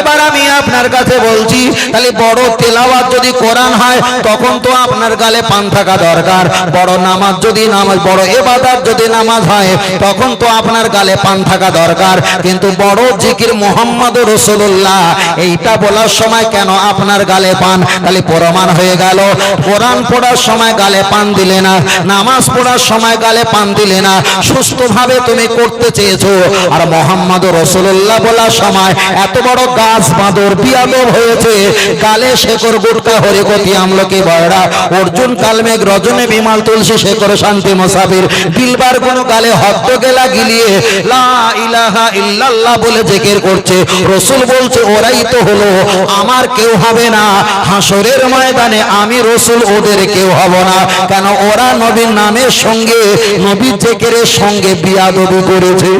এবার আমি আপনার কাছে বলছি, তাহলে বড় তেলাওয়াত যদি কোরআন হয়, তখন তো আপনার গালে পান থাকা দরকার। বড় নামাজ যদি নামাজ, বড় এবাদাত যদি নামাজ হয়, তখন তো আপনার গালে পান থাকা দরকার। কিন্তু বড় জিকির মোহাম্মদ রসুল্লাহ এইটা বলার সময় কেন আপনার গালে পান? তাহলে প্রমাণ হয়ে গেল। কোরআন পড়ার সময় গালে পান দিলে না, নামাজ পড়ার সময় গালে পান দিলে না। সুস্থভাবে তুমি করতে চেয়েছো। আর মোহাম্মদ রসুল্লাহ বলার সময় এত বড় গাছ বাঁদর বিয়াদব হয়েছে। গালে শেকর গুটকা হরিকতি আমলকি বয়রা অর্জুন, কালমেঘ, রজনে, বিমাল, তুলসী শেকর শান্তি, মোসাফির। দিলবার কোন গালে হত্ত গেলা গিলিয়ে লা ইলাহা বলে জেকের করছে। রসুল বলছে, ওরাই তো হলো, আমার কেউ হবে না। হাসরের ময়দানে আমি রসুল, ওদের কেউ হব না। কেন ওরা নবীর নামের সঙ্গে, নবীর জেকেরের সঙ্গে বিয়াদবি করেছে।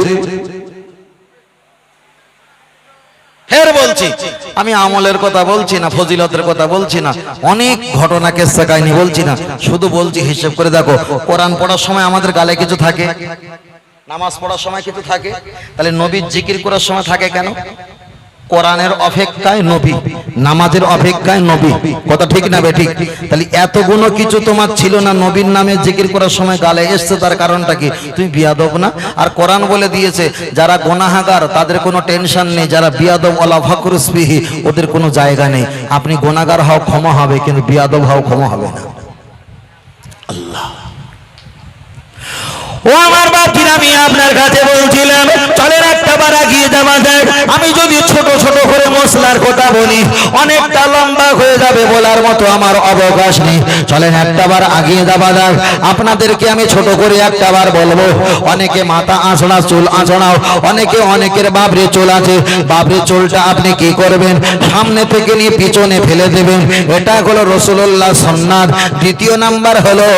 ফের বলছি, আমি আমলের কথা বলছি না, ফজিলতের কথা বলছি না, অনেক ঘটনা, কেসা বলছি না, শুধু বলছি, হিসেব করে দেখো, কোরআন পড়ার সময় আমাদের গালে কিছু থাকে? নামাজ পড়ার সময় কিছু থাকে? তাহলে নবীর জিকির করার সময় থাকে কেন? কোরআনের অপেক্ষায় নবী নামাজের অপেক্ষায় নবী। কথা ঠিক না বে ঠিক তাহলে এতগুলো কিছু তোমার ছিল না নবীর নামে জিকির করার সময় গালে এসছে তার কারণটা কি? তুমি বিয়াদব না? আর কোরআন বলে দিয়েছে যারা গোনাহাগার তাদের কোনো টেনশন নেই যারা বিয়াদব ওলা ফকরুসবিহি ওদের কোনো জায়গা নেই। আপনি গোনাগার হও ক্ষমা হবে কিন্তু বিয়াদব হও ক্ষমা হবে না। ও আমার বাপির আমি আপনার কাছে বলছিলাম চলের একটা বার আগিয়ে যাওয়া যায় আমি যদি ছোট ছোট বলি অনেকটা লম্বা হয়ে যাবে বলার মতো আমার অবকাশ নেই। চলেন একটা বার আগিয়ে যাওয়া যাক। আপনাদেরকে আমি ছোট করে একটা বার বলব, অনেকে মাথা আঁচড়া, চুল আঁচড়াও, অনেকে অনেকের বাবরে চুল আছে। বাবরে চুলটা আপনি কি করবেন? সামনে থেকে নিয়ে পিছনে ফেলে দেবেন। এটা হলো রসুল্লাহ সন্ন্যাদ দ্বিতীয় নাম্বার হলো,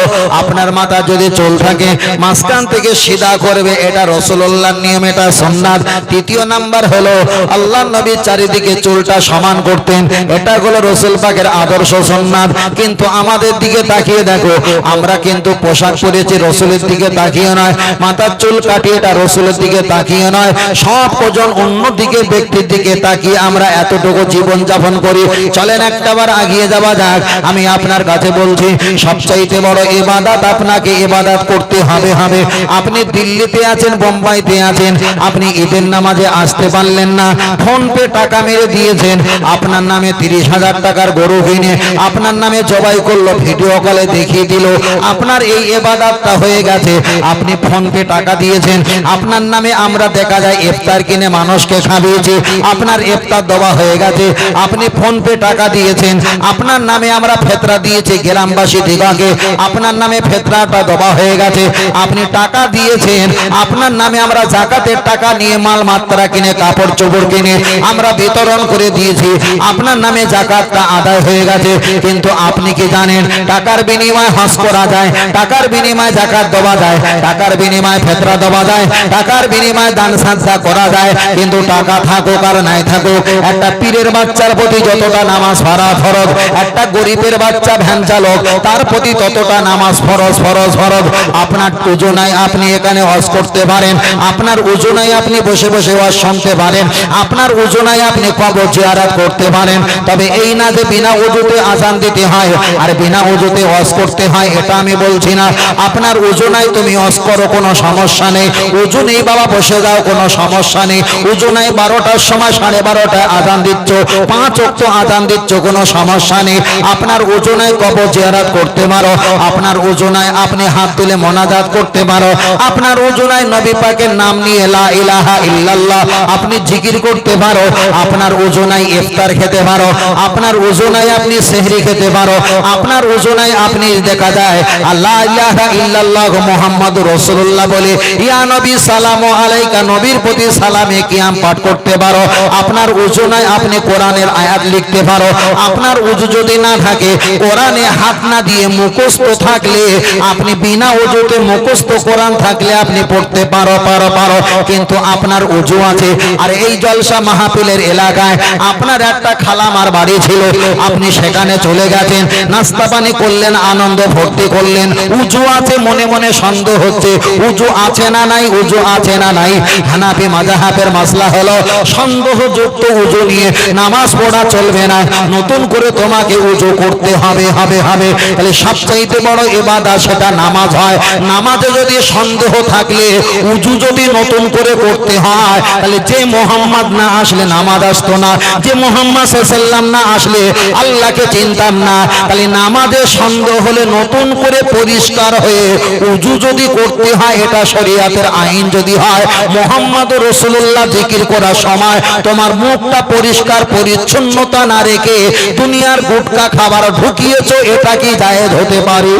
আপনার মাথা যদি চুল থাকে, মাঝখান থেকে সিধা করবে, এটা রসুল্লাহর নিয়ম, এটা সন্ন্যাদ তৃতীয় নাম্বার হলো আল্লাহ নবীর চারিদিকে চুলটা সমান করতেন। এটা হলো রসুল পাকের আদর্শ সন্ন্যাদ। কিন্তু আমাদের দিকে তাকিয়ে দেখো, আমরা কিন্তু পোশাক পরেছি রসুলের দিকে তাকিয়ে নয়, মাথার চুল কাটিয়ে এটা রসুলের দিকে তাকিয়ে নয়। সব ওজন অন্য দিকে ব্যক্তির দিকে তাকিয়ে আমরা এতটুকু জীবন যাপন করি। চলেন একটাবার আগিয়ে যাওয়া যাক। আমি আপনার কাছে বলছি, সবচাইতে বড় ইবাদত আপনাকে ইবাদত করতে হবে হবে। আপনি দিল্লিতে আছেন, বোম্বাইতে আছেন। আপনি ঈদের নামাজে আসতে পারলেন না। ফোন পে টাকা মেরে দিয়েছেন। আপনার নামে তিরিশ হাজার টাকার গরু কিনে, আপনার নামে জবাই করল, ভিডিও কলে দেখিয়ে দিল, আপনার এই এবাদাতটা হয়ে গেছে। আপনি ফোন পে টাকা দিয়েছেন, আপনার নামে আমরা দেখা যায় ইফতার কিনে মানুষকে খাবিয়েছি আপনার ইফতার দেওয়া হয়ে গেছে, আপনি ফোন পে টাকা দিয়েছেন, আপনার নামে আমরা ফেতরা দিয়েছি গ্রামবাসী দিবাকে, আপনার নামে ফেতরাটা দেওয়া হয়ে গেছে, আপনি টাকা দিয়েছেন, আপনার নামে আমরা জাকাতের টাকা নিয়ে মাল মাত্রা কিনে, কাপড় চোপড় কিনে আমরা বিতরণ করে দিয়েছি। আপনার নামে জাকাতটা আদায় হয়ে গেছে। কিন্তু আপনি কি জানেন, টাকার বিনিময়ে হজ করা যায়, টাকার বিনিময়ে জাকাত দেওয়া যায়, টাকার বিনিময়ে ফেতরা দেওয়া যায়, টাকার বিনিময়ে দান সাজা করা যায়। কিন্তু টাকা থাকুক আর নাই থাকুক, একটা পীরের বাচ্চার প্রতি যতটা নামাজ ভাড়া ফরজ, একটা গরিবের বাচ্চা ভ্যান চালক, তার প্রতি ততটা নামাজ ফরজ ফরজ ফরজ। আপনার ওজনায় আপনি এখানে হজ করতে পারেন। আপনার ওজনায় আপনি বসে বসে হজ শুনতে পারেন। আপনার ওজনায় আপনি কবর জিয়ারত করতে পারেন। তবে এই না যে বিনা উজুতে আজান দিতে হয়, আর বিনা উজুতে হজ করতে হয়, এটা আমি বলছি না। আপনার ওজনায় তুমি হজ করো, কোনো সমস্যা নেই। উজু নেই, বাবা, বসে যাও, কোনো সমস্যা নেই। উজু নেই, বারোটার সময় সাড়ে বারোটায় আজান দিচ্ছ, পাঁচ অক্ট আজান দিচ্ছ, কোনো সমস্যা নেই। আপনার ওজনায় কবর জিয়ারত করতে পারো। আপনার ওজনায় আপনি হাত তুলে মোনাজাত করতে পারো। আপনার ওজনায় নবী পাকের নাম নিয়ে লা ইলাহা ইল্লাল্লাহ, আপনি জিকির করতে পারো। আপনার উজু ওজনায় ইফতার খেতে পারো, আপনার ওজনায় আপনি সেহরি খেতে পারো, আপনার ওজনায় আপনি দেখা যায়, আল্লাহ ইলাহা ইল্লাল্লাহ মুহাম্মদ রাসূলুল্লাহ বলে, ইয়া নবী সালামু আলাইকা, নবীর প্রতি সালামে কিয়াম পাঠ করতে পারো, আপনার ওজনায় আপনি কোরআনের আয়াত লিখতে পারো, আপনার উজু যদি না থাকে, কোরআনে হাত না দিয়ে মুখস্থ থাকলে, আপনি বিনা উজুতে মুখস্থ কোরআন থাকলে আপনি পড়তে পারো পারো পারো, কিন্তু আপনার উজু আছে, আর এই জলসা মাহফিলের এলাকায় আপনার একটা খালামার বাড়ি ছিল। আপনি সেখানে চলে গেছেন। নাস্তা পানি করলেন, আনন্দ ভর্তি করলেন। উজু আছে মনে মনে সন্দেহ হচ্ছে, উজু আছে না নাই, উজু আছে না নাই। হানাফি মাজাহাবের মাসলা হলো সন্দেহযুক্ত উজু নিয়ে নামাজ পড়া চলবে না। নতুন করে তোমাকে উজু করতে হবে হবে হবে। তাহলে সবচাইতে বড় এবাদা সেটা নামাজ হয়। নামাজে যদি সন্দেহ থাকলে, উজু যদি নতুন করে করতে হয়, তাহলে যে মোহাম্মদ না আসলে নামাজ আসতো না, যে মোহাম্মদ সাল্লাম না আসলে আল্লাহকে চিনতাম না। তাহলে নামাজে সন্দেহ হলে নতুন করে পরিষ্কার হয়ে উজু যদি করতে হয়, এটা শরিয়াতের আইন যদি হয়, মোহাম্মদ রসুল্লাহ জিকির করার সময় তোমার মুখটা পরিষ্কার, পরিচ্ছন্নতা না রেখে দুনিয়ার গুটকা খাবার ঢুকিয়েছো, এটা কি জায়েজ হতে পারে?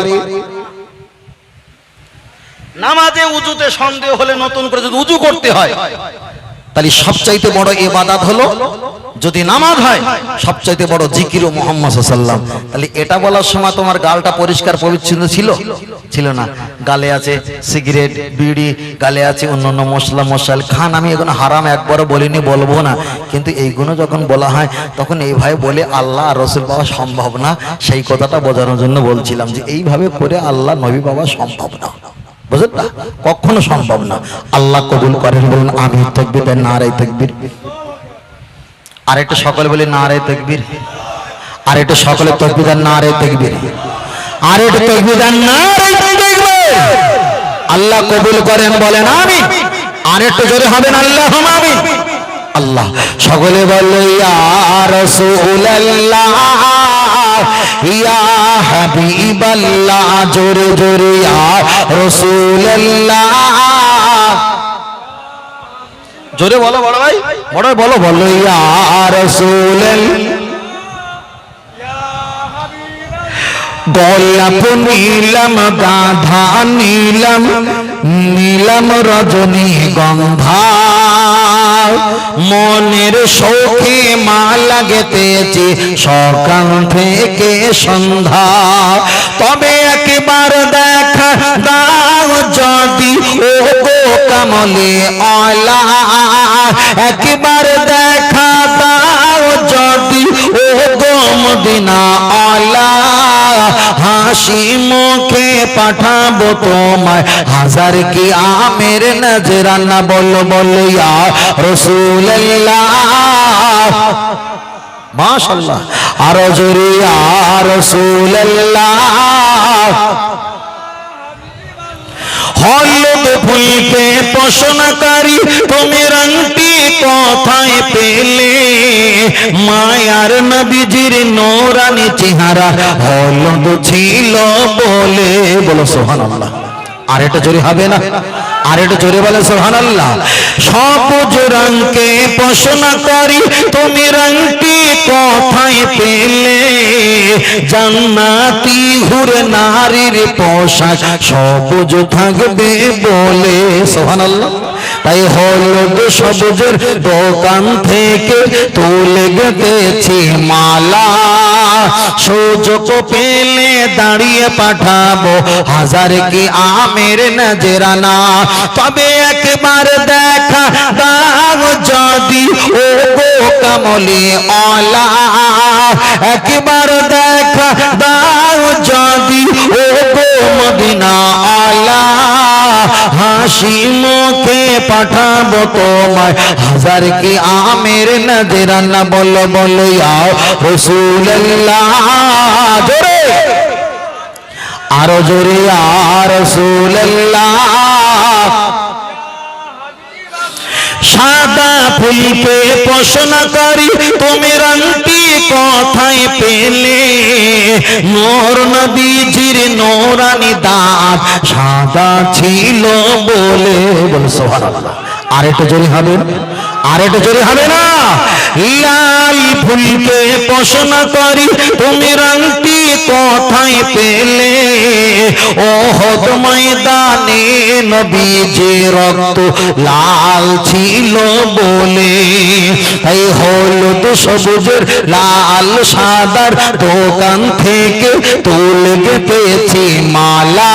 নামাজে উজুতে সন্দেহ হলে নতুন করে যদি উজু করতে হয় তাহলে সবচাইতে বড় এবাদাত হলো যদি নামাজ হয়, সবচাইতে বড় জিকির ও মোহাম্মদ সাল্লাম তাহলে এটা বলার সময় তোমার গালটা পরিষ্কার পরিচ্ছন্ন ছিল? ছিল না। গালে আছে সিগারেট, বিড়ি, গালে আছে অন্যান্য মশলা, মশাল, খান আমি এখন হারাম একবারও বলিনি, বলব না। কিন্তু এইগুলো যখন বলা হয়, তখন এইভাবে বলে, আল্লাহ আর রসুল পাওয়া সম্ভব না। সেই কথাটা বোঝানোর জন্য বলছিলাম যে, এইভাবে করে আল্লাহ নবী পাওয়া সম্ভব না। বুঝলেন না? কখনো সম্ভব না। আল্লাহ কবুল করেন বলুন আমি তকবির না রে তকবির। আর একটু সকলে বলি না রে তকবির। আর একটু সকলে তকবির না রে তকবির। আর একটু তকবির না রে তকবির। আল্লাহ কবুল করেন বলেন আমি আর একটু জোরে হবেন আল্লাহ আমি আল্লাহ, সকলে বলে ইয়া রাসূলুল্লাহ। জোরে জোরে জোরে বলো বড় ভাই বড় বলো বলো গোলাপ নীলম, গাধা নীলম নীলম রজনী গন্ধা। মনের শোকে মা লাগতেছে সকাল থেকে সন্ধ্যা। তবে একবার দেখা দাও যদি ও গো কামলে অলা একবার দেখা দাও যদি ও গো মদিনা অলা হাসি মুখে পাঠাবো তোমায়। হাজার কি আমের নজরানা বলো বলো ইয়া রসুল্লাহ মাশাল্লাহ আরও জোরে হলদ ফুলকে পোষণকারী, তুমি রংটি কোথায় পেলে? মায়ার নবীজির নোরানি চেহারা হলদ ছিল বলে। বলো সোহান আর এটা জোরে হবে না? আর এটা জোরে বলে সোহান আল্লাহ সব জোরাঙ্কে পোষণা করি, তুমি রংটি কথায় পেলে? জান্নাতি ঘুরে নারীর পোশাক সবুজ থাকবে বলে সোহান আল্লাহ তাই হলুদ সবুজের দোকান থেকে তুলে গেতেছি মালা। সুযোগ পেলে দাঁড়িয়ে পাঠাবো হাজার কি আমের নজরানা। তবে একবার দেখা দাও যদি ও গো কমলে অলা একবার দেখা দাও যদি ও গো মদিনা অলা হাসি মুখে পাঠাবো তোমায়। হাজার কি আমের নজরানা বলো বলো ইয়াও। রসুল্লাহ আরও জোরে আর রসুল্লাহ সাদা ফুলকে পোষণা করি, তুমি রংটি কোথায় পেলে। নোর নবীজির নোরানি দাঁত সাদা ছিল বলে। বল আর একটু জোরে হবে আর একটু জোরে হবে না? লাল ফুলকে পোষণা করি, তুমি পেলে? ময়দানে নবীজি রক্ত লাল ছিল বলে। তাই হলুদ সবুজের লাল সাদার দোকান থেকে তুলে মালা।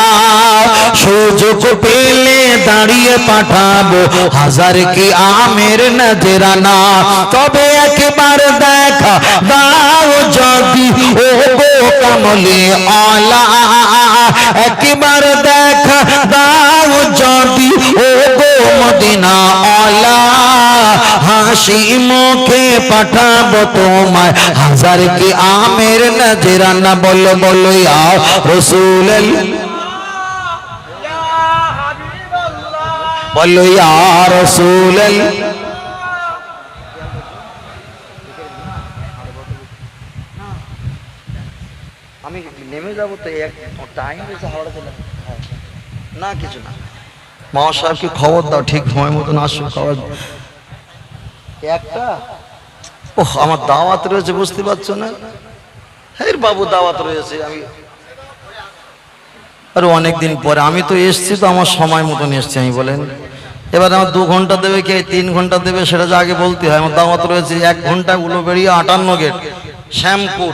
সুযোগ পেলে দাঁড়িয়ে পাঠাবো। হাজার কি আমের নজরানা? তবে একবার দেখা দাও যদি। ও আলা, একবার দেখা দাও যদি। মদিনা আলা, হাসি মুখে পাঠাবো তোমায়। হাজার কি আমের নজরানা? বলো বলো, ইয়া রসুল বলো ইয়া রসুল আমি নেমে যাব তো এক টাইম হয়েছে হাওড়া চলে না কিছু না। মামা সাহেবকে খবর দাও ঠিক সময় মতন আসো খবর একটা? আমার দাওয়াত রয়েছে বুঝতে পারছ না? হের বাবু দাওয়াত রয়েছে আমি আর অনেকদিন পরে। আমি তো এসছি তো আমার সময় মতন এসছি আমি বলেন। এবার আমার দু ঘণ্টা দেবে কে তিন ঘণ্টা দেবে সেটা যে আগে বলতে হয়। আমার দাওয়াত রয়েছে এক ঘণ্টা গুলো বেরিয়ে আটান্ন গেট শ্যামপুর।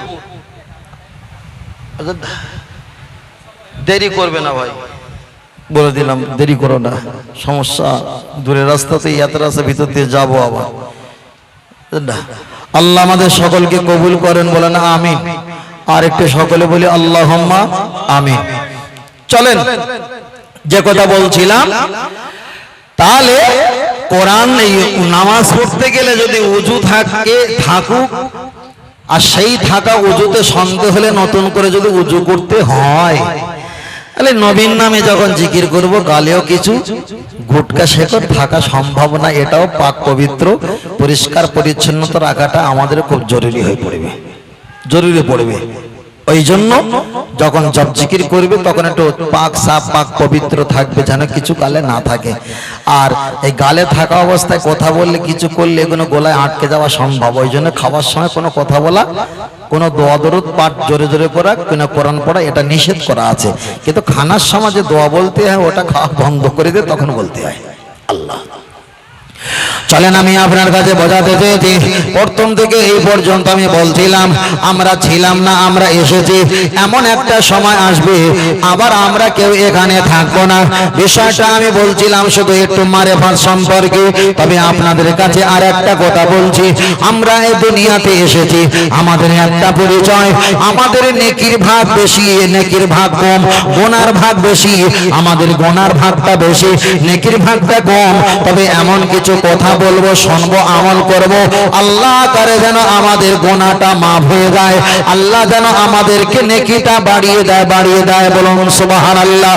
আচ্ছা, দেরি করবে না ভাই। বলে দিলাম দেরি করো না সমস্যা। দূরের রাস্তাতে এত রাস্তা ভিতর দিয়ে যাব আবার। আল্লাহ আমাদের সকলকে কবুল করেন বলেন আমি আর একটু সকলে বলি আল্লাহ আমিন। চলেন। যে কথা বলছিলাম, তাহলে কোরআন নামাজ পড়তে গেলে যদি উজু থাকে, থাকুক, আর সেই থাকা উজুতে সন্দেহ হলে নতুন করে যদি উজু করতে হয়, তাহলে নবীন নামে যখন জিকির করব, গালেও কিছু গুটকা শেকর থাকা সম্ভব না। এটাও পাক পবিত্র, পরিষ্কার, পরিচ্ছন্নতা রাখাটা আমাদের খুব জরুরি হয়ে পড়বে। জরুরি পড়বে। ওই জন্য যখন জব জিকির করবে, তখন একটু পাক সাপ, পাক পবিত্র থাকবে যেন কিছু গালে না থাকে। আর এই গালে থাকা অবস্থায় কথা বললে, কিছু করলে এগুলো গোলায় আটকে যাওয়া সম্ভব। ওই জন্য খাওয়ার সময় কোনো কথা বলা, কোনো দোয়া দরুদ, পাঠ জোরে জোরে করা, কোনো কোরআন পড়া, এটা নিষেধ করা আছে। কিন্তু খানার সময় যে দোয়া বলতে হয়, ওটা খাওয়া বন্ধ করে দিয়ে তখন বলতে হয়। আল্লাহ। চলেন আমি আপনার কাছে বোঝাতে চেয়েছি। প্রথম থেকে এই পর্যন্ত আমি বলছিলাম, আমরা ছিলাম না, আমরা এসেছি। এমন একটা সময় আসবে, আবার আমরা কেউ এখানে থাকব না। বিষয়টা আমি বলছিলাম শুধু একটু মারে ফাঁস সম্পর্কে, তবে আপনাদের কাছে আর একটা কথা বলছি। আমরা এই দুনিয়াতে এসেছি, আমাদের একটা পরিচয়। আমাদের নেকির ভাগ বেশি, নেকির ভাগ কম, গোনার ভাগ বেশি। আমাদের গোনার ভাগটা বেশি, নেকির ভাগটা কম। তবে এমন কিছু কথা বলব, শুনব, আমল করব। আল্লাহ করে যেন আমাদের গোনাটা মাফ হয়ে যায়। আল্লাহ যেন আমাদেরকে নেকিটা বাড়িয়ে দেয় বাড়িয়ে দেয় বলুন সুবাহান আল্লাহ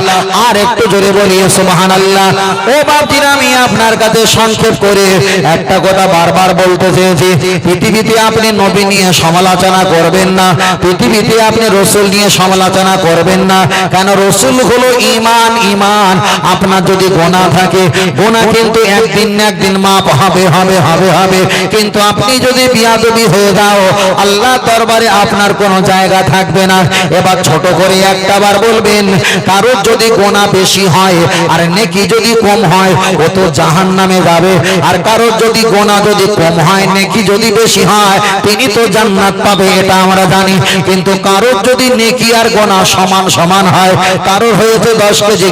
আর একটু জোরে বলি সুবাহান আল্লাহ ও বাপজির আমি আপনার কাছে সংক্ষেপ করে একটা কথা বারবার বলতে চেয়েছি। পৃথিবীতে আপনি নবী নিয়ে সমালোচনা করবেন না। পৃথিবীতে আপনি রসুল নিয়ে সমালোচনা করবেন না। কেন? রসুল হলো ইমান ইমান আপনার যদি গোনা থাকে, গোনা কিন্তু একদিন একদিন মাপ হবে হবে হবে হবে। কিন্তু আপনি যদি বিয়াদবি হয়ে যাও, আল্লাহ দরবারে আপনার কোনো জায়গা থাকবে না। এবার ছোট করে একটা বার বলবেন, কারোর যদি গোনা বেশি হয় আর নেকি যদি কম হয়, ও তো জাহান নামে যাবে। আর কারোর যদি গোনা যদি কম হয়, নেকি যদি বেশি হয়, তিনি তো জান্নাত পাবে, এটা আমরা জানি। কিন্তু কারোর যদি নেকি আর গোনা সমান সমান হয়, কারোর হয়েছে দশ কেজি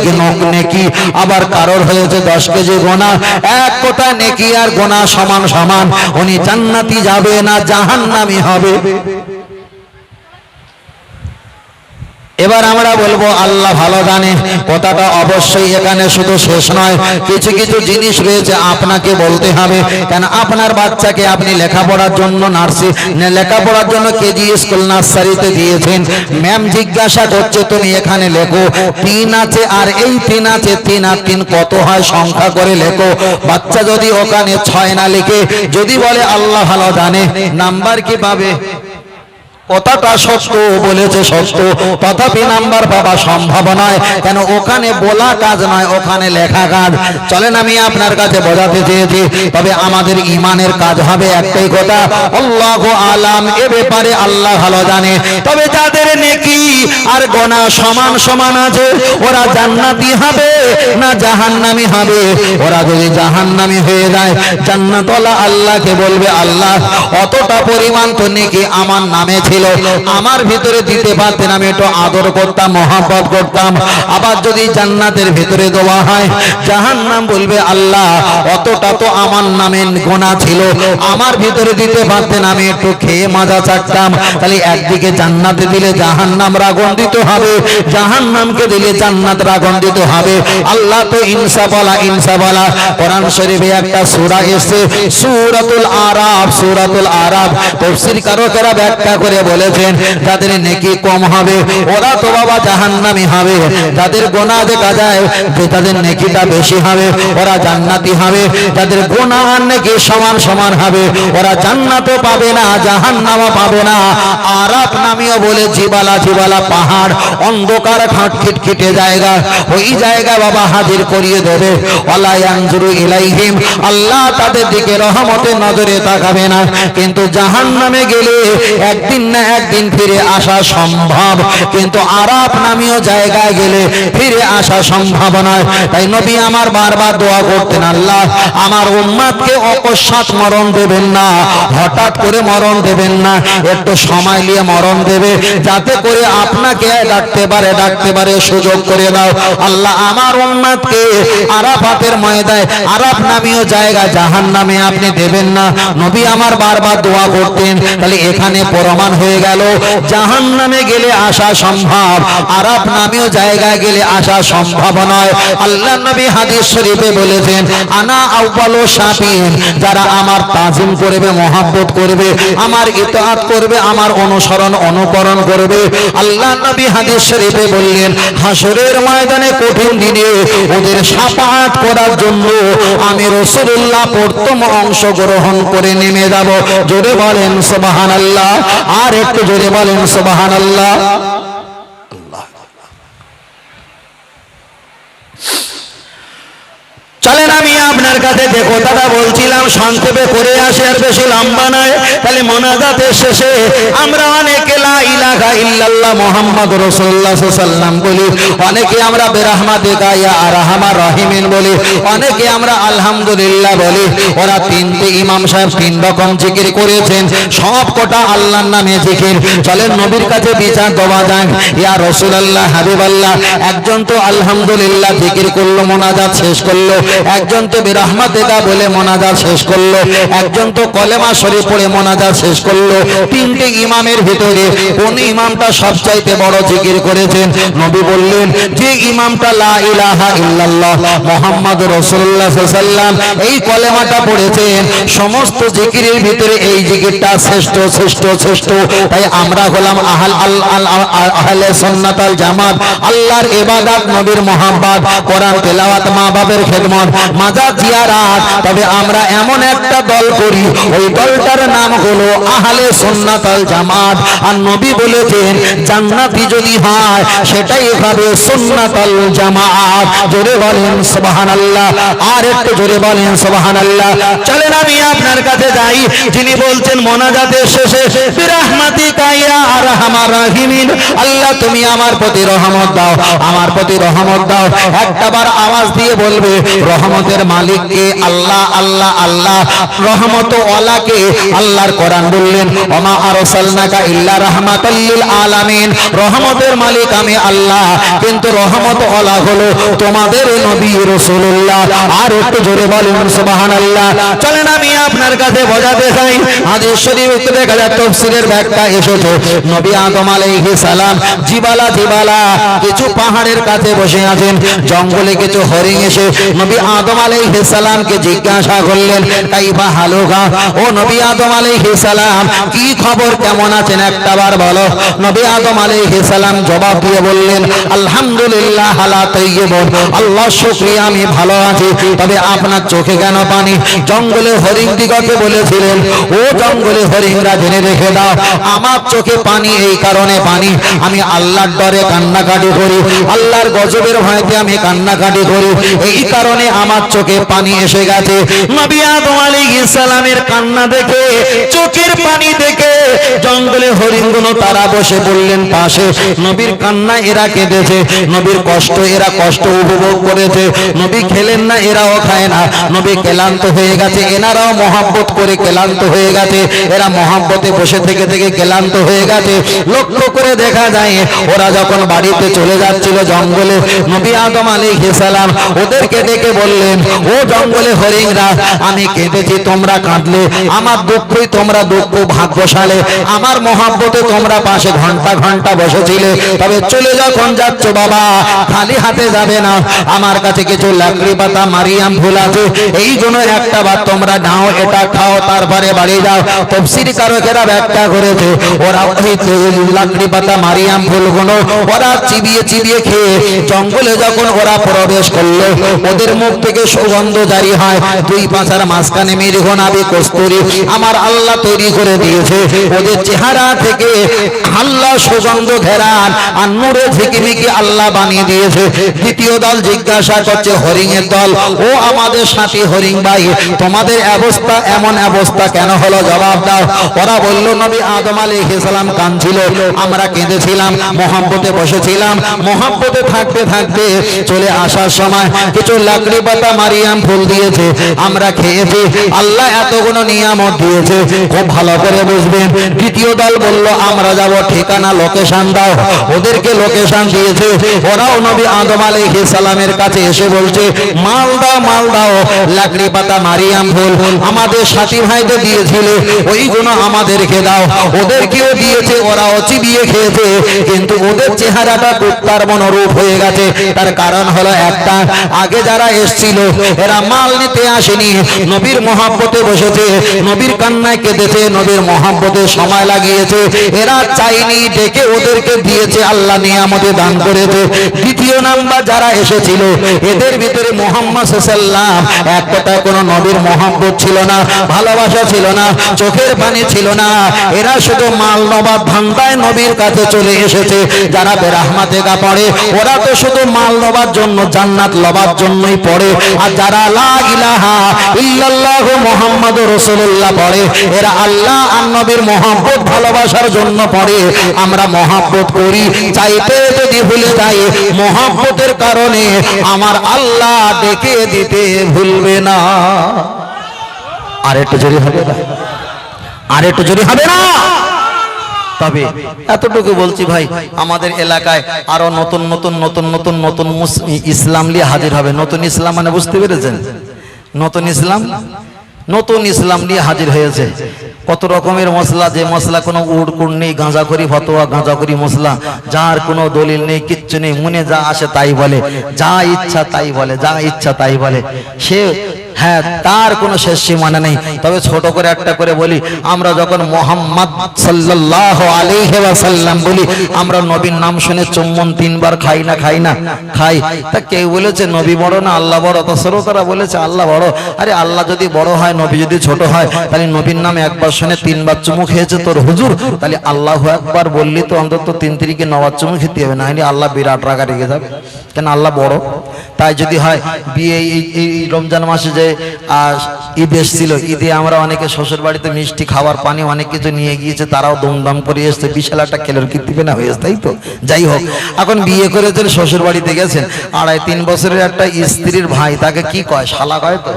নেকি, আবার কারোর হয়েছে দশ কেজি গোনা। এক কোটা আর গোনা সমান সমান উনি জান্নাতি যাবে না জাহান্নামি হবে। এবার আমরা বলব, আল্লাহ ভালো জানে, কথাটা অবশ্যই এখানে শুধু শেষ নয়, কিছু কিছু জিনিস রয়েছে আপনাকে বলতে হবে। কেন, আপনার বাচ্চাকে আপনি লেখাপড়ার জন্য নার্সি লেখাপড়ার জন্য কেজি স্কুল নার্সারিতে দিয়েছেন। ম্যাম জিজ্ঞাসা করছে, তুমি এখানে লেখো। তিন আছে, আর এই তিন আছে, তিন আর তিন কত হয় সংখ্যা করে লেখো। বাচ্চা যদি ওখানে ছয় না লিখে, যদি বলে, আল্লাহ ভালো জানে, নাম্বার কি পাবে? কথাটা সত্য বলেছে সত্য। তথাপি নাম্বার পাওয়া সম্ভব নয়। কেন ওখানে বলা কাজ নয়, ওখানে লেখা কাজ। চলেন আমি আপনার কাছে বোঝাতে চেয়েছি, তবে আমাদের ইমানের কাজ হবে একটাই কথা, আল্লাহ আলাম এ ব্যাপারে আল্লাহ ভালো জানে। তবে যাদের নেকি আর গোনা সমান সমান আছে, ওরা জান্নাতি হবে না জাহান্নামি হবে? ওরা যদি জাহান্নামি হয়ে যায় জান্নাতলা আল্লাহকে বলবে, আল্লাহ, অতটা পরিমাণ তো নেকি আমার নামে ছিল আমার ভিতরে দিতে পারতেন আমি একটু আদর করতাম, মহাব্বত করতাম। আবার যদি জান্নাতের ভিতরে দেওয়া হয়, জাহান্নাম বলবে, আল্লাহ, অতটা তো আমার নামে গোনা ছিল। আমার ভিতরে দিতে পারতেন আমি একটু খেয়ে মাজা চাকতাম তাহলে একদিকে জান্নাতে দিলে জাহান্নাম রাগন্দিত হবে, জাহান্নামকে দিলে জান্নাত রাগন্দিত হবে। আল্লাহ তো ইনসা বলা ইনসা বলা কোরআন শরীফে একটা সূরা এসেছে, সূরাতুল আরাব সূরাতুল আরাব তাফসীর কারকেরা ব্যাখ্যা করে বলেছেন যাদের নেকি কম হবে, ওরা তো বাবা জাহান্নামী হবে যাদের গোনা দেখা যায় তাদের নেকিটা বেশি হবে, ওরা জান্নাতি হবে যাদের গোনা সমান সমান হবে, ওরা জান্নাতও পাবে না পাবে না। নামিও বলে জিবালা জিবালা পাহাড়, অন্ধকার খাট খিটখিটে জায়গা, ওই জায়গা বাবা হাজির করিয়ে দেবে। ইলাইহিম, আল্লাহ তাদের দিকে রহমতে নজরে তাকাবে না, কিন্তু জাহান্নামে গেলে একদিন না একদিন ফিরে আসা সম্ভব। কিন্তু আরাপ নামীয় জায়গায় গেলে ফিরে আসা সম্ভব নয়। তাই নবী আমার বারবার দোয়া করতেন, আল্লাহ, আমার উম্মাদকে অকস্মাৎ মরণ দেবেন না। হঠাৎ করে মরণ দেবেন না। একটু সময় নিয়ে মরণ দেবে। যাতে করে আপনাকে ডাকতে পারে ডাকতে পারে, সুযোগ করে দাও। আল্লাহ আমার উম্মাদকে আরাফাতের ময়দায়, আরাফ নামীয় জায়গা জাহান নামে আপনি দেবেন না। নবী আমার বারবার দোয়া করতেন, তাহলে এখানে প্রমাণ হয়ে গেল। জাহান নামে গেলে আসা সম্ভব, আরাফ নামীয় জায়গায় গেলে আসা সম্ভব নয়। আল্লাহ নবী হাদিস শরীফে বলেছেন, আনা আউবালো শাফিন যারা আমার তাজিম করবে, মহাব্বত করবে, আমার ইতাআত করবে, আমার অনুসরণ, অনুকরণ করবে। আল্লাহ নবী হাদিস শরীফে বললেন হাসরের ময়দানে কঠিন দিনে ওদের সাফাত করার জন্য আমি রসুল্লাহ প্রথম অংশগ্রহণ করে নেমে যাব। জোরে বলেন সুবাহান আল্লাহ আর একটু জোরে বলেন সোবাহান আল্লাহ চলেন আপনার কাছে যে কথাটা বলছিলাম সংক্ষেপে করে আসে আর বেশি লম্বা নয়, তাহলে মোনাজাতের শেষে আমরা অনেকে লা ইলাহা ইল্লাল্লাহ মোহাম্মদ রাসূলুল্লাহ সাল্লাম বলি, অনেকে আমরা বেরহমাতে গায়া আর রহমান বলি, অনেকে আমরা আলহামদুলিল্লাহ বলি, ওরা তিনটে ইমাম সাহেব তিন রকম জিকির করেছেন, সব কটা আল্লাহর নামে জিকির। চলেন নবীর কাছে বিচার দেওয়া যাক। ইয়া রাসূলুল্লাহ, হাবিবাল্লাহ, একজন তো আলহামদুলিল্লাহ জিকির করল, মোনাজাত শেষ করল, একজন তো বিরহমাতেকা বলে মোনাজাত শেষ করল। একজন তো কলেমা শরীফ পড়ে মোনাজাত শেষ করল। তিনটে ইমামের ভিতরে কোন ইমামটা সবচাইতে বড় জিকির করেছেন? নবী বললেন, যে ইমামটা লা ইলাহা ইল্লাল্লাহ মুহাম্মদ রাসূলুল্লাহ সাল্লাম এই কলেমাটা পড়েছেন। সমস্ত জিকিরের ভিতরে এই জিকিরটা শ্রেষ্ঠ শ্রেষ্ঠ শ্রেষ্ঠ। তাই আমরা হলাম আহাল আহলে সুন্নাত আল জামাত। আল্লাহর ইবাদত নবীর মোহাম্মদ, কোরআন তেলাওয়াত মা বাবার খেদমত। মাজার জিয়ারাত তবে আমরা এমন একটা দল করি, ওই দলটার নাম হলো আহলে সুন্নাত আল জামাত। আর নবী বলেছেন, জান্নাতি যদি হয়, সেটাই হবে সুন্নাত আল জামাত। জোরে বলেন সুবহানাল্লাহ। আর একটু জোরে বলেন সুবহানাল্লাহ। চলেন আমি আপনার কাছে যাই। যিনি বলছেন, মোনাজাতের শেষে, বিরহমাতিকা ইয়া আরহামার রাহিমিন। আল্লাহ, তুমি আমার প্রতি রহমত দাও। আমার প্রতি রহমত দাও। একটাবার আওয়াজ দিয়ে বলবে, রহমতের মালিককে আল্লাহ আল্লাহ আল্লাহ রহমত ওয়ালাকে আল্লাহর কোরআন বললেন, ওমা আরসালনাকা ইল্লা রাহমাতাল লিল আলামিন। রহমতের মালিক আমি আল্লাহ, কিন্তু রহমত ওয়ালা হলো তোমাদের নবী রাসূলুল্লাহ। আর একটু জোরে বলেন, সুবহানাল্লাহ। চলেন আমি আপনার কাছে বোঝাতে চাই, হাদিস শরীফে দেখা যায় তাফসীরের ব্যাখ্যা এসেছে। নবী আদম আলাইহিস সালাম জিবালা জিবালা, কিছু পাহাড়ের কাছে বসে আছেন, জঙ্গলে কিছু হরিণ এসে, নবী আদম আলাইহিস সালামকে জিজ্ঞাসা করলেন কাইফা হালুকা ও নবী আদম আলাইহিস সালাম কি খবর? কেমন আছেন? একটাবার বলো। নবী আদম আলাইহিস সালাম জবাব দিয়ে বললেন, আলহামদুলিল্লাহ হালা তাইয়্যিবুন আল্লাহ শুকরিয়া, আমি ভালো আছি। তবে আপনার চোখে কেন পানি? জঙ্গলে হরিণ দিগকে বলেছিলেন, ও জঙ্গলে হরিণরা জেনে রেখে দাও, আমার চোখে পানি এই কারণে পানি। আমি আল্লাহর ডরে কান্নাকাটি করি, আল্লাহর গজবের ভয়তে আমি কান্নাকাটি করি। এই কারণে আমার চোখে পানি এসে গেছে। কান্না দেখে, চোখের পানি দেখে জঙ্গলে হরিণগুলো তারা বসে বললেন পাশে। নবীর কান্না এরা কেঁদেছে, নবীর কষ্ট এরা কষ্ট উপভোগ করেছে। নবী খেলেন না, এরাও খায় না। নবী ক্লান্ত হয়ে গেছে, এনারাও মহাব্বত করে ক্লান্ত হয়ে গেছে। এরা মহাব্বতে বসে থেকে থেকে ক্লান্ত হয়ে গেছে। লক্ষ্য করে দেখা যায়, ওরা যখন বাড়িতে চলে যাচ্ছিল জঙ্গলে, নবী আদম আলী সালাম ওদেরকে ডেকে বললেন, ও জঙ্গলে হরিণরা, আমি কেঁদেছি, তোমরা কাঁদলে। আমার দুঃখই তোমরা দুঃখ, ভাগ্যশালে। আমার মহাব্বতে তোমরা পাশে ঘণ্টা ঘণ্টা বসেছিলে। তবে চলে যখন যাচ্ছ বাবা? খালি হাতে যাবে না। আমার কাছে কিছু লাকড়ি পাতা, মারিয়াম ফুল আছে। এই জন্য একটা বার তোমরা নাও, এটা খাও, তারপরে বাড়ি যাও। তফসির কারকেরা ব্যাখ্যা করেছে, ওরা লাকড়ি পাতা, মারিয়াম ফুলগুলো ওরা চিবিয়ে চিবিয়ে খেয়ে, জঙ্গলে যখন ওরা প্রবেশ করল, ওদের মুখ থেকে সুগন্ধ জারি হয়। দুই পাঁচার মাঝখানে মৃগ নাবি কস্তুরি। আমার আল্লাহ তৈরি করে দিয়েছে। ওদের চেহারা থেকে আল্লাহ সুগন্ধ ঘেরান আর নূরে ঝিকিমিকি আল্লাহ বানিয়ে দিয়েছে। দ্বিতীয় দল জিজ্ঞাসা করছে হরিং এর দল? ও আমাদের সাথী হরিং ভাই তোমাদের অবস্থা এমন অবস্থা কেন হলো? জবাব দাও। ওরা বলল নবী আদম আলী সালাম কাঁদছিল। আমরা কেঁদেছিলাম মহাব্বতে বসেছিলাম। মহাব্বতে থাকতে থাকতে চলে আসার সময় কিছু লাকড়ি পাতা মারিয়াম ফুল দিয়েছে, আমরা খেয়েছি, আল্লাহ এতগুলো নিয়ামত দিয়েছে, খুব ভালো করে বুঝবেন। দ্বিতীয় দল বলল, আমরা যাব ঠিকানা লোকেশন দাও। ওদেরকে লোকেশন দিয়েছে। ওরাও নবী আদম আলী সালামের কাছে এসে বলছে মাল দাও মাল দাও লাকড়ি পাতা মারিয়াম ফুল আমাদের সাথী ভাইদের দিয়েছিলে, ওইগুলো আমাদেরকে দাও। ওদেরকেও দিয়েছে ওরা ওরাও চিবিয়ে খেয়েছে। কিন্তু ওদের চেহারাটা কুত্তার মনোরূপ হয়ে গেছে। তার কারণ হলো একটা, আগে যারা এসছিল, এরা মাল নিতে আসেনি। নবীর মহাব্বতে বসেছে, নবীর কান্নায় কেঁদেছে, নবীর মহাব্বতে সময় লাগিয়েছে। এরা চাইনি, ডেকে ওদেরকে দিয়েছে, আল্লাহ নিয়ামতে দান করেছে। দ্বিতীয় নাম্বার যারা এসেছিল, এদের ভিতরে মোহাম্মদ সাল্লাম এক কথায় কোনো নবীর মহাব্বত ছিল না, ভালোবাসা ছিল না, চোখের পানি ছিল না। এরা শুধু মাল নবাব ধান্দায় নবীর কাছে চলে এসেছে, যারা বেরাহমাতে গা পড়ে। ওরা তো শুধু মাল লবার জন্য, জান্নাত লবার জন্যই পড়ে। আর যারা লা ইলাহা ইল্লাল্লাহু আল্লাহ আর নবীর ভালোবাসার জন্য পড়ে। আমরা মহব্বত করি, চাইতে যদি ভুলে যাই, মহব্বতের কারণে আমার আল্লাহ ডেকে দিতে ভুলবে না। আর একটু জোরে হবে না? আর একটু জোরে হবে না? তবে এতটুকু বলছি ভাই, আমাদের এলাকায় আরও নতুন নতুন নতুন নতুন নতুন ইসলাম নিয়ে হাজির হবে। নতুন ইসলাম মানে বুঝতে পেরেছেন? নতুন ইসলাম? নতুন ইসলাম নিয়ে হাজির হয়েছে। কত রকমের মশলা, যে মশলা কোনো উড় কুড় নেই গাঁজা করি ফতোয়া গাঁজা করি মশলা, যার কোনো দলিল নেই, কিচ্ছু নেই, মনে যা আসে তাই বলে, যা ইচ্ছা তাই বলে, যা ইচ্ছা তাই বলে। সে হ্যাঁ তার কোনো শেষ সীমানা নেই। তবে ছোট করে একটা করে বলি, আমরা যখন মোহাম্মদ সাল্লাল্লাহু আলাইহি ওয়াসাল্লাম বলি, আমরা নবীর নাম শুনে চুম্বন তিনবার খাই না খাই না, খাই। তা কেউ বলেছে, নবী বড় না আল্লাহ বড়? তা শ্রোতারা বলেছে, আল্লাহ বড়। আরে আল্লাহ যদি বড় হয়, নবী যদি ছোট হয়, তাহলে নবীর নাম একবার শুনে তিনবার চুমু খেয়েছে তোর হুজুর? তাহলে আল্লাহ একবার বললি তো অন্তত তিন তিরিকে নবার চুমু খেতে হবে না আল্লাহ বিরাট রাগা রেগে যাবে। কেন আল্লাহ বড়? তাই যদি হয়, বিয়ে এই রমজান মাসে যে আহ, ঈদ এসেছিল। ঈদে আমরা অনেকে শ্বশুর বাড়িতে মিষ্টি খাবার পানি অনেক কিছু নিয়ে গিয়েছে তারাও দমদম করে এসছে। বিশাল একটা খেলের কীর্তি না হয়েছে তাই তো? যাই হোক এখন বিয়ে করেছেন শ্বশুর বাড়িতে গেছেন। আড়াই তিন বছরের একটা স্ত্রীর ভাই তাকে কি কয়? শালা কয় তো?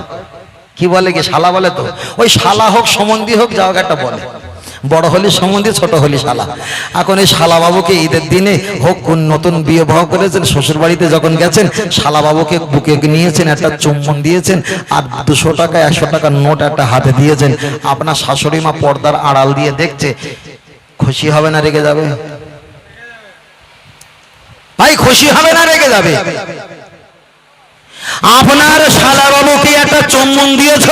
কি বলে কি? শালা বলে তো? ওই শালা হোক সম্বন্ধী হোক জায়গাটা বলে। বড় হলি সম্বন্ধে ছোট হলি শালা। এখন এই শালা বাবুকে ঈদের দিনে হোক কোন নতুন বিয়ে ভাব করেছেন শ্বশুর বাড়িতে যখন গেছেন শালা বাবুকে বুকে নিয়েছেন, একটা চুম্বন দিয়েছেন, আর দুশো টাকা, একশো টাকার নোট একটা হাতে দিয়েছেন। আপনার শাশুড়ি মা পর্দার আড়াল দিয়ে দেখছে, খুশি হবে না রেগে যাবে? ভাই, খুশি হবে না রেগে যাবে? আপনার শালা বাবুকে একটা চুম্বন দিয়েছ?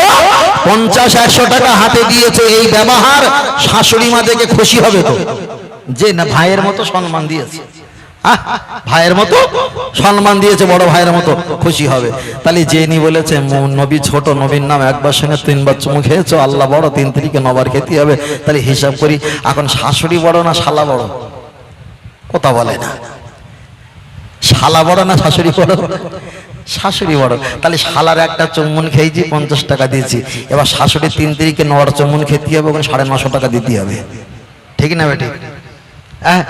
পঞ্চাশ, একশো টাকা হাতে দিয়েছে এই ব্যবহার, শাশুড়ি মা দেখে খুশি হবে তো। যে না, ভাইয়ের মতো সম্মান দিয়েছে। ভাইয়ের মতো সম্মান দিয়েছে, বড় ভাইয়ের মতো খুশি হবে। তাহলে জেনি বলেছে নবী ছোট, নবীর নাম একবার সঙ্গে তিনবার চুমু খেয়েছো, আল্লাহ বড়, তিন তিরিকে নবার খেতে হবে। তাহলে হিসাব করি, এখন শাশুড়ি বড় না শালা বড়? কথা বলে না। শালা বড় না শাশুড়ি বড়? শাশুড়ি বড়। তাহলে শালার একটা চুম্বন খেয়েছি, পঞ্চাশ টাকা দিয়েছি। এবার শাশুড়ি তিন তারিখে নটা চুম্বন খেতে হবে, ওখানে সাড়ে নশো টাকা দিতে হবে। ঠিক না বেটি? হ্যাঁ?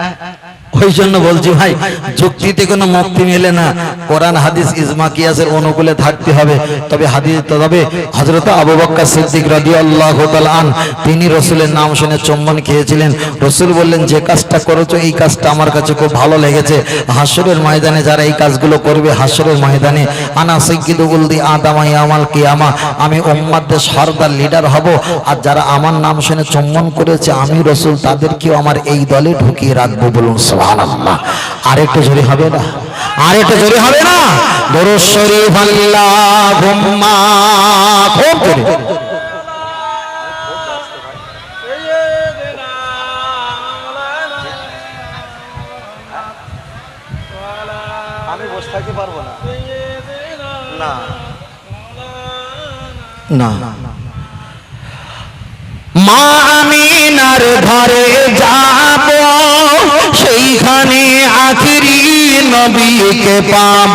ওই জন্য বলছি ভাই, যুক্তিতে কোনো মুক্তি মেলে না। কোরআন, হাদিস, ইজমা, কিয়াসের অনুকূলে থাকতে হবে। তবে হাদিস, তবে হযরত আবু বকর সিদ্দিক রাদিয়াল্লাহু তাআলা আন, তিনি রসুলের নাম শুনে চুম্বন খেয়েছিলেন। রসুল বললেন, যে কাজটা করেছ, এই কাজটা আমার কাছে খুব ভালো লেগেছে। হাসরের ময়দানে যারা এই কাজগুলো করবে হাসরের ময়দানে আনা সাইয়্যিদু উলদি আদামা ইয়ামাল কিয়ামা, আমি উম্মাদের সরদার, লিডার হব। আর যারা আমার নাম শুনে চুম্বন করেছে, আমি রসুল তাদেরকেও আমার এই দলে ঢুকিয়ে রাখব বলুন সুবহানাল্লাহ। আর একটু জোরে হবে না? আর একটু জোরে হবে না? দরুদ শরীফ আল্লাহুম্মা। খুব জোরে। আমি বসে থাকতে পারব না। না না। মা আমিনার ঘরে যাব, সেইখানে আখিরি নবীকে পাব।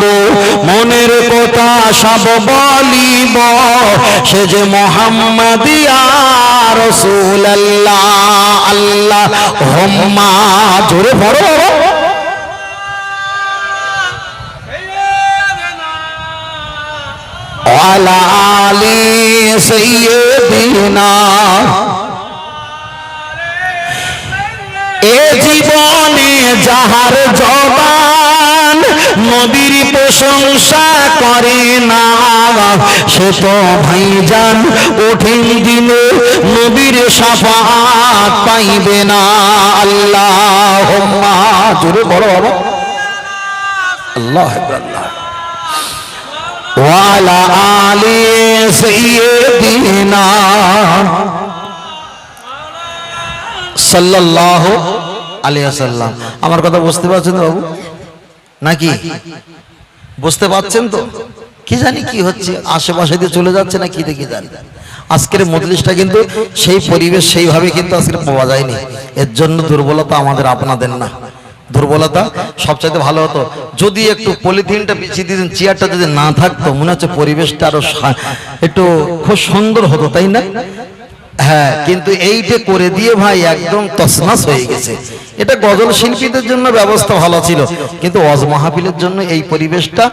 মনের কথা সব বলিব, সে যে মোহাম্মদ রসুল আল্লাহ আল্লাহ, হোম্মা, জোরে বড় ওয়ালা আলী সৈয়দিনা জীবনে যাহার জবান নবীর প্রশংসা করে না, সে তো ভাইজান কঠিন দিনে নবীর সাফাত পাইবে না। আল্লাহ জোরে বড় বাবা। আল্লাহ আল্লাহ ওয়ালা আলী সৈয়দিনা সাল্লাল্লাহু আলাইহি ওয়াসাল্লাম। আমার কথা বুঝতে পারছেন বাবু? নাকি? বুঝতে পারছেন তো? কি জানি কি হচ্ছে? আশেপাশে দিয়ে চলে যাচ্ছে না কি দেখি জানি? আজকের মজলিসটা কিন্তু সেই পরিবেশ, সেইভাবে কিন্তু আজকে পাওয়া যায়নি। এর জন্য দুর্বলতা আমাদের আপনাদের না। দুর্বলতা সবচাইতে ভালো হতো। যদি একটু পলিথিনটা পিছিয়ে দিতেন, চেয়ারটা যদি না থাকতো, মনে হচ্ছে পরিবেশটা আরও একটু খুব সুন্দর হতো, তাই না? হ্যাঁ কিন্তু এইটা করে দিয়ে ভাই একদম তসনাস হয়ে গেছে। এটা গজল শিল্পীদের জন্য ব্যবস্থা ভালো ছিল। কিন্তু অজ মাহফিলের জন্য এই পরিবেশটা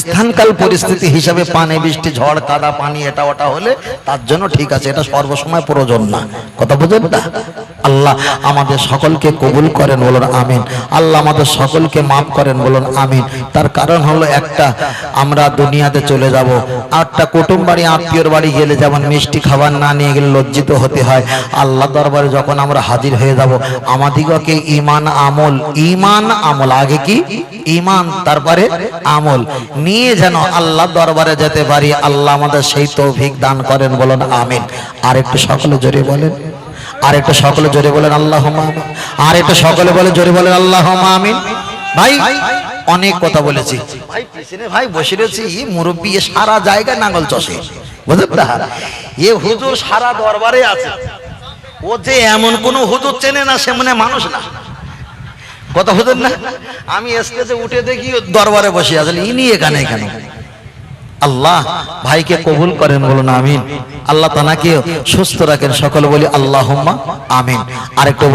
স্থানকাল পরিস্থিতি হিসাবে পানি বৃষ্টি, ঝড়, কাদা, পানি, এটা ওটা হলে তার জন্য ঠিক আছে। এটা সর্বসময় প্রয়োজন না। কথা বুঝেন না? আল্লাহ আমাদের সকলকে কবুল করেন, বলুন আমিন। আল্লাহ আমাদের সকলকে মাফ করেন, বলুন আমিন। তার কারণ হলো একটা, আমরা দুনিয়াতে চলে যাব। আটটা কুটুম বাড়ি, আত্মীয়র বাড়ি গেলে যেমন মিষ্টি খাবার না নিয়ে গেলে লজ্জিত হতে হয়। আল্লাহ দরবারে যখন আমরা হাজির হয়ে যাব, আমাদিগকে ইমান আমল। ইমান আমল আগে কি? ইমান তারপরে আমল। নিয়ে যেন আল্লাহ দরবারে যেতে পারি, আল্লাহ আমাদের সেই তৌফিক দান করেন বলুন, আমিন। আর একটু সকলে জোরে বলেন। আর একটু সকলে জোরে বলেন আল্লাহ আর একটু সকলে বলে জোরে বলেন আল্লাহ আমিন। ভাই, অনেক কথা বলেছি। ভাই বসে রয়েছে, মুরব্বী সারা জায়গায় নাঙ্গল চষে। বুঝলেন না? এ হুজুর সারা দরবারে আছে। ও যে এমন কোন হুজুর চেনে না, সে মনে মানুষ না। কথা হুজুর না? আমি স্টেজে উঠে দেখি দরবারে বসে আসলে ইনি এখানে এখানে আল্লাহ ভাইকে কবুল করেন বলুন, আমিন। আল্লাহ তানাকে সুস্থ রাখেন। সকল বলি আল্লাহ আমিন। আরেকটা বলি